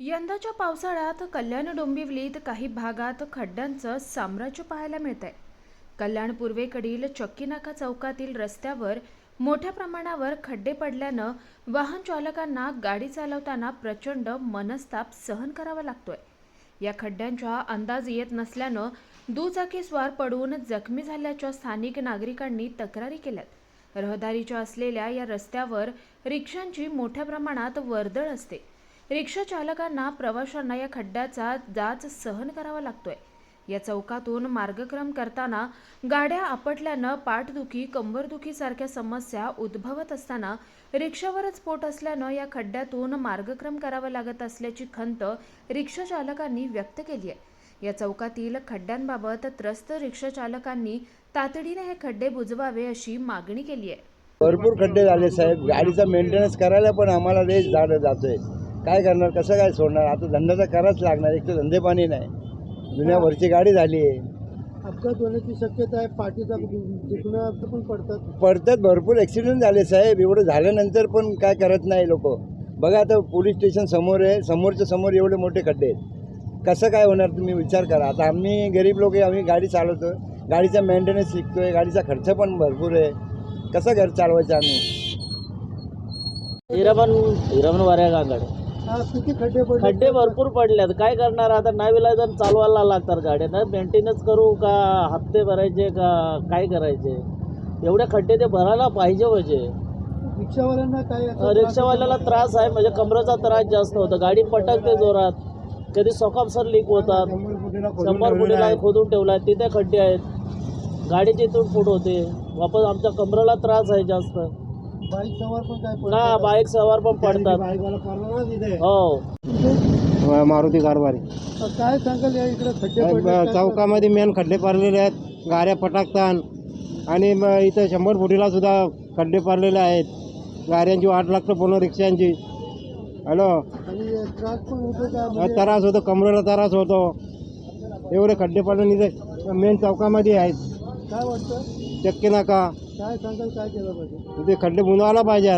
यंदाच्या पावसाळ्यात कल्याण डोंबिवलीत काही भागात खड्ड्यांचं साम्राज्य पाहायला मिळतंय. कल्याण पूर्वेकडील चक्कीनाका चौकातील रस्त्यावर मोठ्या प्रमाणावर खड्डे पडल्यानं वाहन चालकांना गाडी चालवताना प्रचंड मनस्ताप सहन करावा लागतोय. या खड्ड्यांच्या अंदाज येत नसल्यानं दुचाकीस्वार पडून जखमी झाल्याच्या स्थानिक नागरिकांनी तक्रारी केल्यात. रहदारीच्या असलेल्या या रस्त्यावर रिक्षांची मोठ्या प्रमाणात वर्दळ असते. रिक्षा चालकांना प्रवाशांना या खड्ड्याचा जाच सहन करावा लागतोय. या चौकातून मार्गक्रम करताना गाड्या आपटल्यानं पाठदुखी कंबरदुखी सारख्या समस्या उद्भवत असताना रिक्षावरच पोट असल्यानं या खड्ड्यातून मार्गक्रम करावा लागत असल्याची खंत रिक्षा चालकांनी व्यक्त केली आहे या चौकातील खड्ड्यांबाबत त्रस्त रिक्षा चालकांनी तातडीने हे खड्डे बुजवावे अशी मागणी केली आहे भरपूर खड्डे झाले साहेब. गाडीचा मेंटेनन्स करायला पण आम्हाला रेस झाड जातोय. काय करणार कसं काय सोडणार? आता धंदा तर करायच लागणार एक तर धंदे पाणी नाही. जुन्या वरची गाडी झाली आहे. अपघात होण्याची शक्यता आहे पाठीचा दुखणं पण पडतात. पडतात भरपूर ॲक्सिडेंट झाले साहेब. एवढं झाल्यानंतर पण काय करत नाही लोक. बघा आता पोलीस स्टेशन समोर आहे समोरच्या समोर एवढे मोठे खड्डे आहेत. कसं काय होणार तुम्ही विचार करा. आता आम्ही गरीब लोक आहे आम्ही गाडी चालवतो गाडीचा मेंटेनन्स शिकतोय गाडीचा खर्च पण भरपूर आहे. कसं घर चालवायचं आम्ही? हिरामन हिरामन वाऱ्या गांगड. हा किती खड्डे पडले खड्डे भरपूर पडलेत. काय करणार? आता नावीला जर चालवायला लागतात गाड्या ना मेंटेनन्स करू का हप्ते भरायचे का काय करायचे? एवढे खड्डे ते भरायला पाहिजे म्हणजे. रिक्षावाल्यांना काय रिक्षावाल्याला त्रास आहे म्हणजे कमरेचा त्रास जास्त होतो. गाडी पटकते जोरात. कधी सर लीक होतात. शंभर फुटीला खोदून ठेवलाय तिथे खड्डे आहेत. गाडीची इथून फूट होते. वापस आमच्या कमरेला त्रास आहे जास्त? बाईक सवार पण काय ना बाईक सवार पण पडतात. बाईकवाला पडला ना तिथे. हो. मारुती कारभारी. काय सांगाल या इकडे खड्डे पडले काय- चौकामध्ये मेन खड्डे पडलेले आहेत. गाड्या पटाकतात आणि मग इथं शंभर फुटीला सुद्धा खड्डे पडलेले आहेत. गाड्यांची वाट लागतं पूर्ण रिक्षांची. हॅलो? आणि त्रास पण होतो का? म्हणजे त्रास होतो कमरेला त्रास होतो. एवढे खड्डे पडून इथे मेन चौकामध्ये आहेत. काय वाटतं? चक्की नाका. काय सांगाल काय केलं पाहिजे? तिथे खड्डे बुंदवायला पाहिजे.